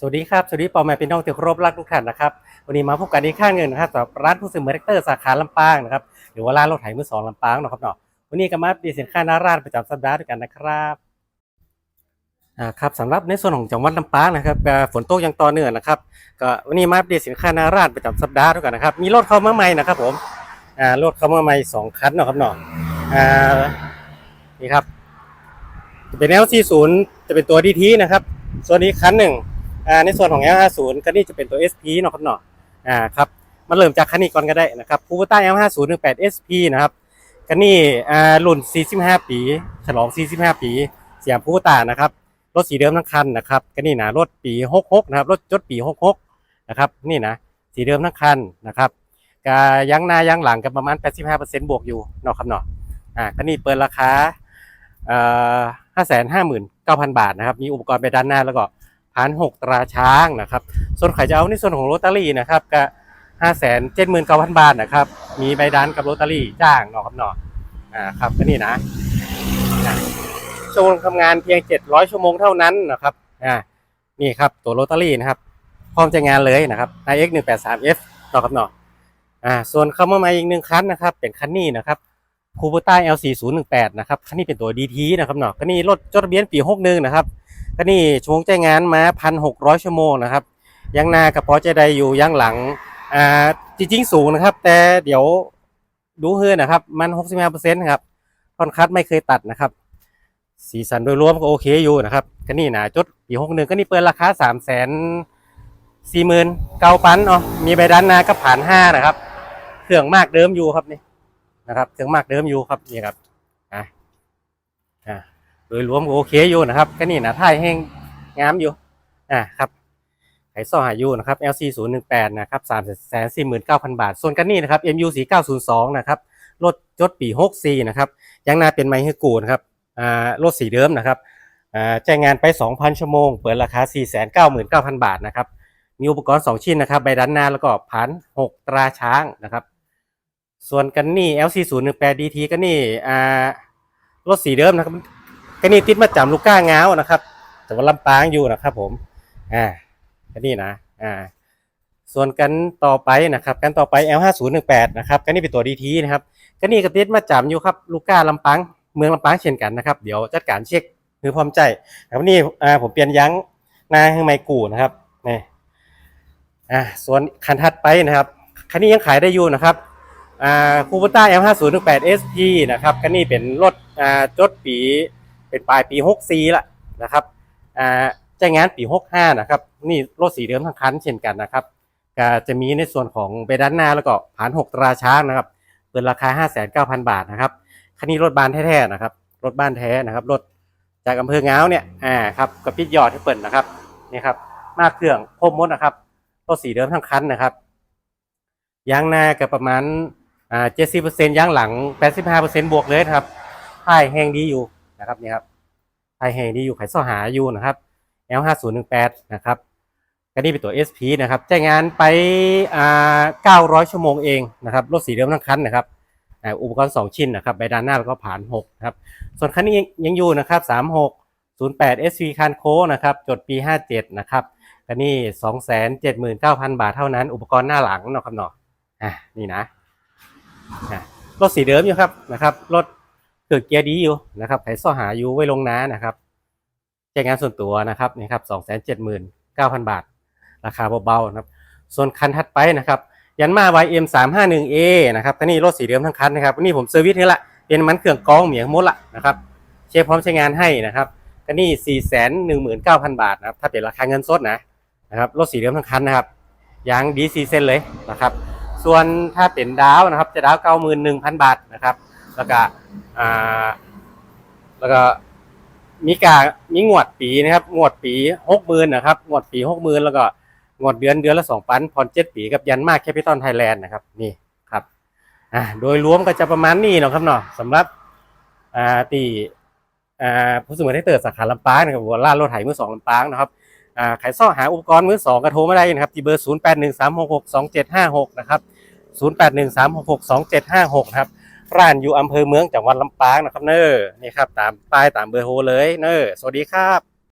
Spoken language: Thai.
สวัสดีครับ สวัสดีปอแม่เป็นน้องที่เคารพรักทุกท่านนะครับ วันนี้มาพบกันอีกข้างหนึ่งนะครับสำหรับร้านผู้ซื้อเมอร์เตอร์สาขาลำปางนะครับหรือว่าร้านรถไถมือสองลำปางนะครับเนาะวันนี้ก็มาดีสินค้าหน้าร้านประจำสัปดาห์ด้วยกันนะครับอ่าครับสำหรับในส่วนของจังหวัดลำปางนะครับฝนตกอย่างต่อเนื่องนะครับก็วันนี้มาอัปเดตสินค้าหน้าร้านประจำสัปดาห์ด้วยกันนะครับมีรถเข้ามาใหม่นะครับผมอ่ารถเข้ามาใหม่สองคันนะครับเนาะอ่านี่ครับจะเป็น L40 จะเป็นตัวดีทีนะครับส่วนนี้คันหนึ่ง อ่าในส่วนของ L50 ก็นี่จะเป็นตัว SP เนาะครับเนาะอ่าครับมาเริ่มจากคันนี้ก่อนก็ได้นะครับคูเปต้า L50 18 SP นะครับคันนี้อ่ารุ่น 45 ปี ฉลอง 45 ปี เสียงคูเปต้านะครับรถสีเดิมทั้งคันนะครับก็นี่นะรถปี 66 นะครับรถจดปี 66 นะครับนี่นะสีเดิมทั้งคันนะครับกายังหน้ายังหลังกันประมาณ 85%บวกอยู่เนาะครับเนาะอ่าคันนี้เปิดราคาเอ่อ559,000 บาทนะครับมีอุปกรณ์ไปด้านหน้าแล้วก็ ผ่าน6ตราช้างนะครับ ส่วนใครจะเอาในส่วนของโรตารี่นะครับก็579,000บาทนะครับ มีใบดันกับโรตารี่จ้างเนาะครับเนาะอ่าครับก็นี่นะชั่วโมงทำงานเพียง700ชั่วโมงเท่านั้นนะครับอ่านี่ครับตัวโรตารี่นะครับ พร้อมใช้งานเลยนะครับ iX 183F เนาะครับเนาะอ่าส่วนเข้ามาใหม่อีกหนึ่งคันนะครับ เป็นคันนี้นะครับคูเปต้า LC 0 1 8 นะครับคันนี้เป็นตัว DT นะครับเนาะคันนี้รถจดทะเบียนปี61นะครับ คันนี้ช่วงใช้งานมา1,600ชั่วโมงนะครับยางหน้ากับพอใจใดอยู่ยางหลังอ่าจริงๆสูงนะครับ แต่เดี๋ยวดูเฮือนะครับ มัน65%ครับท่อนคัดไม่เคยตัดนะครับ สีสันโดยรวมก็โอเคอยู่นะครับคันนี้นะจดปี61ก็นี่เปิดราคา3 0 0 0 0 0สี่หมื่นเก้าพันอ๋อมีใบด้านนาก็ผ่านห้านะครับ เครื่องมากเดิมอยู่ครับนี่นะครับ เครื่องมากเดิมอยู่ครับนี่ครับอะอะ โดยรวมโอเคอยู่นะครับก็นี่นะท่ายแห้งงามอยู่อะครับไขซ่อหายูนะครับ LC 0 1 8นะครับ3 4 9 0 0 0บาท ส่วนกันนี่นะครับ MU 4 9 0 2นะครับรถจดปี6 4นะครับยางน้าเป็นไมค์กูนะครับอ่ารถสีเดิมนะครับอ่าแจ้งงานไป2,000ชั่วโมง เปิดราคา499,000บาทนะครับมีอุปกรณ์2ชิ้นนะครับใบด้านหน้าแล้วก็ผ่าน6ตราช้างนะครับ ส่วนกันนี่ LC 0 1 8 DT กันนี่อ่ารถสีเดิมนะครับ กันนี่ติดมาจำลูกก้าเงาวนะครับ แต่ว่าลำปางอยู่นะครับ ผม อ่ากันนี่นะ อ่า ส่วนกันต่อไปนะครับ กันต่อไป L 5 0 1 8 นะครับกันนี่เป็นตัว DT นะครับกันนี่ก็ติดมาจำอยู่ครับลูกก้าลำปางเมืองลำปางเช่นกันนะครับ เดี๋ยวจัดการเช็คมือพร้อมใจครับนี่อ่าผมเปลี่ยนยั้งหน้าให้ไมกูนะครับนี่อ่าส่วนคันถัดไปนะครับคันนี้ยังขายได้อยู่นะครับอ่าคูเปต้า M5018 SP นะครับคันนี้เป็นรถอ่าจดปี เป็นปลายปี64ละนะครับอ่าจ้งงานปี65นะครับ นี่รถสีเดิมทั้งคันเช่นกันนะครับก็จะมีในส่วนของเบด้านหน้าแล้วก็ผ่าน6ตราช้างนะครับเปิดราคา59,000บาทนะครับคันนี้รถบ้านแท้ๆนะครับ รถบ้านแท้นะครับ รถจากอำเภอเงาเนี่ยอ่าครับกับปิดยอดที่เปิดนะครับนี่ครับมากเครื่องคมมดนะครับตัวสีเดิมทั้งคันนะครับยางหน้าก็ประมาณอ่าเจ็ดสิบเปอร์เซ็นต์ยางหลังแปดสิบห้าเปอร์เซ็นต์บวกเลยครับท้ายแห้งดีอยู่ นะครับนี่ครับท้ายแห้งดีอยู่ไขซ่อหาอยู่นะครับ L ห้าศูนย์หนึ่งแปดนะครับก็นี่เป็นตัว SP นะครับใช้งานไปอ่าเก้าร้อยชั่วโมงเองนะครับรถสีเดิมทั้งคันนะครับอุปกรณ์สองชิ้นนะครับใบด้านหน้าแล้วก็ผ่านหกครับส่วนคันนี้ยังอยู่นะครับสามหกศูนย์แปด SV คันโคนะครับจดปีห้าเจ็ดนะครับก็นี่สองแสนเจ็ดหมื่นเก้าพันบาทเท่านั้น อุปกรณ์หน้าหลังเนาะครับเนาะอะนี่นะรถสีเดิมอยู่ครับนะครับรถ เกิดเกียร์ดีอยู่นะครับไถซ่อหาอยู่ไว้ลงน้านะครับแจ้งงานส่วนตัวนะครับนี่ครับสองแสนเจ็ดหมื่นเก้าพันบาท ราคาเบาๆนะครับ ส่วนคันถัดไปนะครับ ยันมา YM 3 5 1 A นะครับคันนี้รถสีเดิมทั้งคันนะครับนนี้ผมเซอร์วิสนี่แหละเป็นมันเครื่องกองเหมียงมดละนะครับเช็คพร้อมใช้งานให้นะครับก็นี่สี่แสนหนึ่งหมื่นเก้าพันบาทนะครับถ้าเป็นราคาเงินสดนะนะครับรถสีเดิมทั้งคันนะครับยางดีซีเซนเลยนะครับ ส่วนถ้าเป็นดาวนะครับจะดาวเก้าหมื่นหนึ่งพันบาทนะครับ แล้วก็อ่าแล้วก็มีกามีงวดปีนะครับ งวดปีหกหมื่นนะครับ งวดปีหกหมื่นแล้วก็งวดเดือนเดือนละสองพันผ่อนเจ็ดปีกับยันมากแคปิตอลไทยแลนด์นะครับนี่ครับอ่าโดยรวมก็จะประมาณนี้นะครับเนาะสำหรับอ่าตีอ่าผู้สมัครได้เติร์ดสาขาลำปางนะครับว่าล่ารถไถมือสองลำปางนะครับอ่าขายซ่อหาอุปกรณ์มือสองกระโทรมาได้นะครับที่เบอร์0 8 1 3 6 6 2 7 5 6นะครับ0 8 1 3 6 6 2 7 5 6ครับ ร้านอยู่อำเภอเมืองจังหวัดลำปางนะครับเนอนี่ครับตามป้ายตามเบอร์โทรเลยเนอสวัสดีครับ